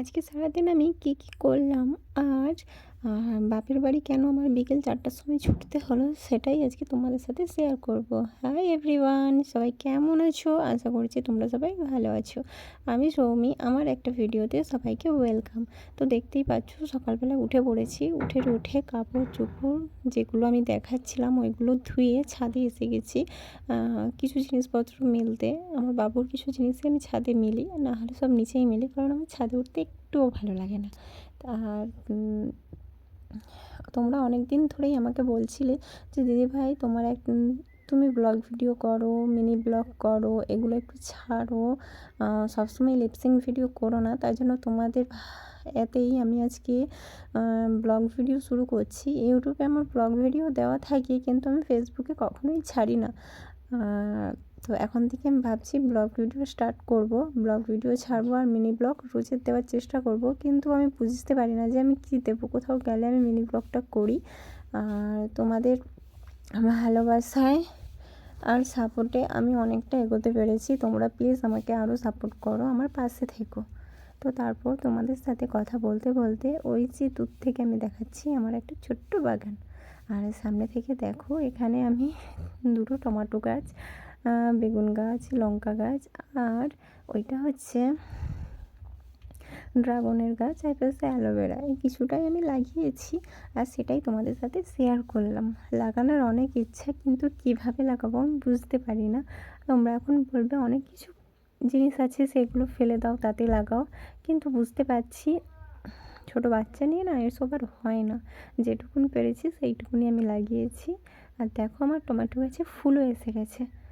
আজকে সারাদিন আমি কী কী করলাম? আর বাপের বাড়ি কেন আমার বিকেল চারটার সময় ছুটতে হলো সেটাই আজকে তোমাদের সাথে শেয়ার করব। হাই এভরিওয়ান সবাই কেমন আছো? আশা করছি তোমরা সবাই ভালো আছো। আমি সৌমি, আমার একটা ভিডিওতে সবাইকে ওয়েলকাম তো দেখতেই পাচ্ছ, সকালবেলা উঠে পড়েছি। উঠে উঠে কাপড় চোপড় যেগুলো আমি দেখাচ্ছিলাম, ওইগুলো ধুয়ে ছাদে এসে গেছি। কিছু জিনিসপত্র মিলতে, আমার বাবুর কিছু জিনিসই আমি ছাদে মিলি না হলে সব নিচেই মিলি, কারণ আমার ছাদে উঠতে একটুও ভালো লাগে না। আর তোমরা অনেক দিন ধরেই আমাকে বলছিলে যে দিদিভাই তোমার এক তুমি ব্লগ ভিডিও করো, মিনি ব্লগ করো, এগুলো একটু ছাড়ো। সবসময় লিপসিং ভিডিও করো না। তাই জন্য তোমাদের এতেই আমি আজকে ব্লগ ভিডিও শুরু করছি। ইউটিউবে আমার ব্লগ ভিডিও দেওয়া থাকে, কিন্তু আমি ফেসবুকে কখনোই ছাড়ি না। তো এখন থেকে আমি ভাবছি ব্লগ ভিডিও স্টার্ট করব। ব্লগ ভিডিও ছাড়বো আর মিনি ব্লগ রোজের দেওয়ার চেষ্টা করব। কিন্তু আমি বুঝতে পারি না যে আমি কী দেবো, কোথাও গেলে আমি মিনি ব্লগটা করি। আর তোমাদের আমার ভালোবাসায় আর সাপোর্টে আমি অনেকটা এগোতে পেরেছি। তোমরা প্লিজ আমাকে আরও সাপোর্ট করো, আমার পাশে থেকো। তো তারপর তোমাদের সাথে কথা বলতে বলতে ওই যে দূর থেকে আমি দেখাচ্ছি আমার একটা ছোট্ট বাগান। আর সামনে থেকে দেখো এখানে আমি দুটো টমাটো গাছ বেগুন গাছ, লঙ্কা গাছ, আর ওইটা হচ্ছে ড্রাগনের গাছ আর পাশে অ্যালোভেরা। এই কিছুটাই আমি লাগিয়েছি আর সেটাই তোমাদের সাথে শেয়ার করলাম। লাগানোর অনেক ইচ্ছা, কিন্তু কীভাবে লাগাবো আমি বুঝতে পারি না। তোমরা এখন বলবে, অনেক কিছু জিনিস আছে, সেগুলো ফেলে দাও, তাতে লাগাও। কিন্তু বুঝতে পারছি, ছোট বাচ্চা নিয়ে না এসব আর হয় না। যেটুকুন পেরেছি সেইটুকুনি আমি লাগিয়েছি। আর দেখো আমার টমেটো গাছে ফুলও এসে গেছে।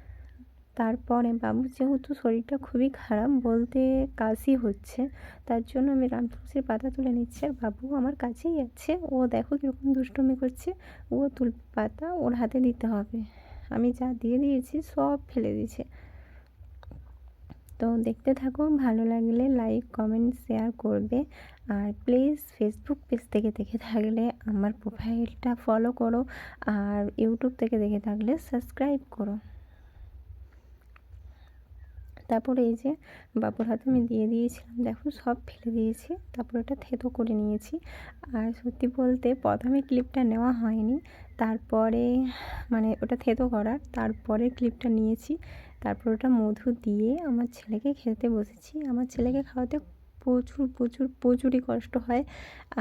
তারপরে বাবুর যেহেতু শরীরটা খুবই খারাপ, বলতে কাশি হচ্ছে, তার জন্য আমি রাম তুলসীর পাতা তুলে নিচ্ছি। আর বাবু আমার কাছেই আছে। ও দেখো কীরকম দুষ্টুমি করছে। ও তুল পাতা ওর হাতে দিতে হবে। আমি যা দিয়ে দিয়েছি সব ফেলে দিয়েছে। তো দেখতে থাকো, ভালো লাগলে লাইক কমেন্ট শেয়ার করবে। আর প্লিজ ফেসবুক পেজ থেকে দেখে থাকলে, আমার প্রোফাইলটা ফলো করো। আর ইউটিউব থেকে দেখে থাকলে সাবস্ক্রাইব করো। তারপরে এই যে বাবুর হাতে আমি দিয়ে দিয়েছিলাম দেখো সব ফেলে দিয়েছি তারপর ওটা থেতো করে নিয়েছি। আর সত্যি বলতে প্রথমে ক্লিপটা নেওয়া হয়নি তারপরে মানে ওটা থেতো করার তারপরে ক্লিপটা নিয়েছি তারপর ওটা মধু দিয়ে আমার ছেলেকে খেতে বসেছি। আমার ছেলেকে খাওয়াতে প্রচুর প্রচুর, প্রচুরই কষ্ট হয়।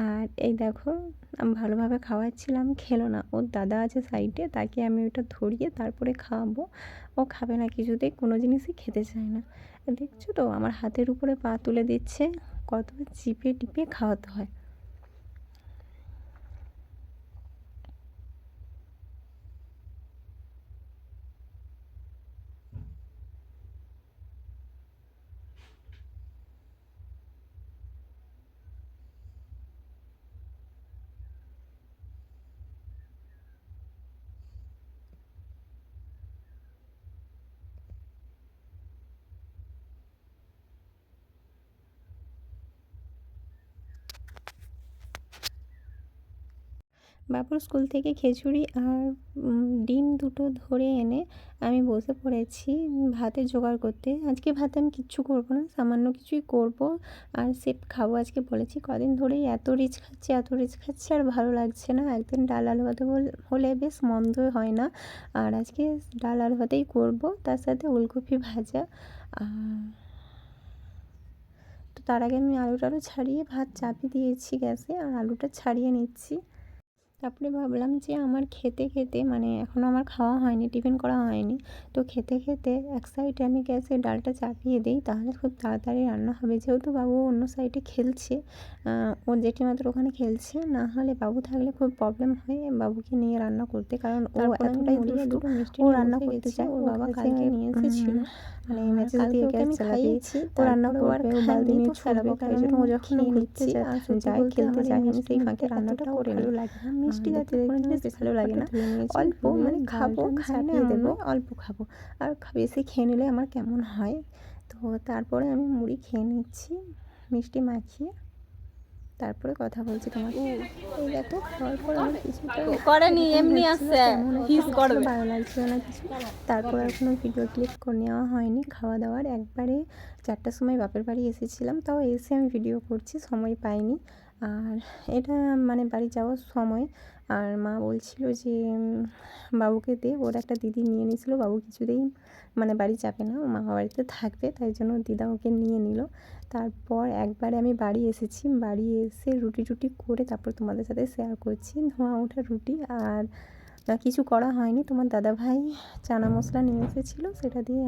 আর এই দেখো, আমি ভালোভাবে খাওয়াচ্ছিলাম, খেলো না। ওর দাদা আছে সাইডে, তাকে আমি ওটা ধরিয়ে তারপরে খাওয়াবো। ও খাবে না কিছুতেই, কোনো জিনিসই খেতে চায় না। দেখছ তো, আমার হাতের উপরে পা তুলে দিচ্ছে, কত চিপে টিপে খাওয়াতে হয়। বাবুর স্কুল থেকে খিচুড়ি আর ডিম দুটো ধরে এনে আমি বসে পড়েছি ভাতে জোগাড় করতে। আজকে ভাতে আমি কিচ্ছু করব না, সামান্য কিছুই করব। আর সেট খাব আজকে বলেছি, কদিন ধরেই এত রিচ খাচ্ছি, এত রিচ খাচ্ছি, আর ভালো লাগছে না। একদিন ডাল আলু ভাতে হলে বেশ মন্দ হয় না। আর আজকে ডাল আলু ভাতেই করব, তার সাথে ওলকপি ভাজা। তো তার আগে আমি আলু টালু ছাড়িয়ে ভাত চাপিয়ে দিয়েছি গ্যাসে, আর আলুটা ছাড়িয়ে নিচ্ছি। তারপরে ভাবলাম যে আমার খেতে খেতে মানে এখনও আমার খাওয়া হয়নি টিফিন করা হয়নি তো খেতে খেতে এক সাইডে আমি গ্যাসে ডালটা চাপিয়ে দিই তাহলে খুব তাড়াতাড়ি রান্না হবে। যেহেতু বাবু অন্য সাইডে খেলছে ও জেঠিমাদের ওখানে খেলছে না হলে বাবু থাকলে খুব প্রবলেম হয় বাবুকে নিয়ে রান্না করতে কারণ ও এতটাই দুষ্টু ও রান্না করতে চায় ওর বাবা কালকে নিয়ে এসেছিল মানে দিয়ে গ্যাস রান্না করবে বালতি নিয়ে ছুটবে তাই জন্য ও যখন ঘুরতে যায় খেলতে যায় আমি সেই ফাঁকে রান্নাটা করে মিষ্টি জাতীয় কোনো জিনিস ভালো লাগে না। অল্প মানে খাব খাইয়ে দেবো অল্প খাব। আর বেশি খেয়ে নিলে আমার কেমন হয়? তো তারপরে আমি মুড়ি খেয়ে নিচ্ছি মিষ্টি মাখিয়ে। তারপরে কথা বলছি তোমার এই দেখো খাওয়ার পর আমার কিছুটা করেনি এমনি আসছে। হিস করবে ভালো লাগছিল না কিছু। তারপর আর কোনো ভিডিও ক্লিপ করে নেওয়া হয়নি। খাওয়া দাওয়ার একবারে চারটার সময় বাপের বাড়ি এসেছিলাম তাও এসে আমি ভিডিও করছি সময় পাইনি। আর এটা মানে বাড়ি যাওয়ার সময় আর মা বলছিল যে বাবুকে দে, ওর একটা দিদি নিয়ে নিয়েছিল বাবু কিছুতেই মানে বাড়ি যাবে না মামা বাড়িতে থাকবে, তাই জন্য দিদা ওকে নিয়ে নিল। তারপর একবারে আমি বাড়ি এসেছি, বাড়ি এসে রুটি টুটি করে তারপর তোমাদের সাথে শেয়ার করছি, ধোঁয়া ওঠা রুটি আর কিছু করা হয়নি। তোমার দাদা ভাই চানা মশলা নিয়ে এসেছিল, সেটা দিয়ে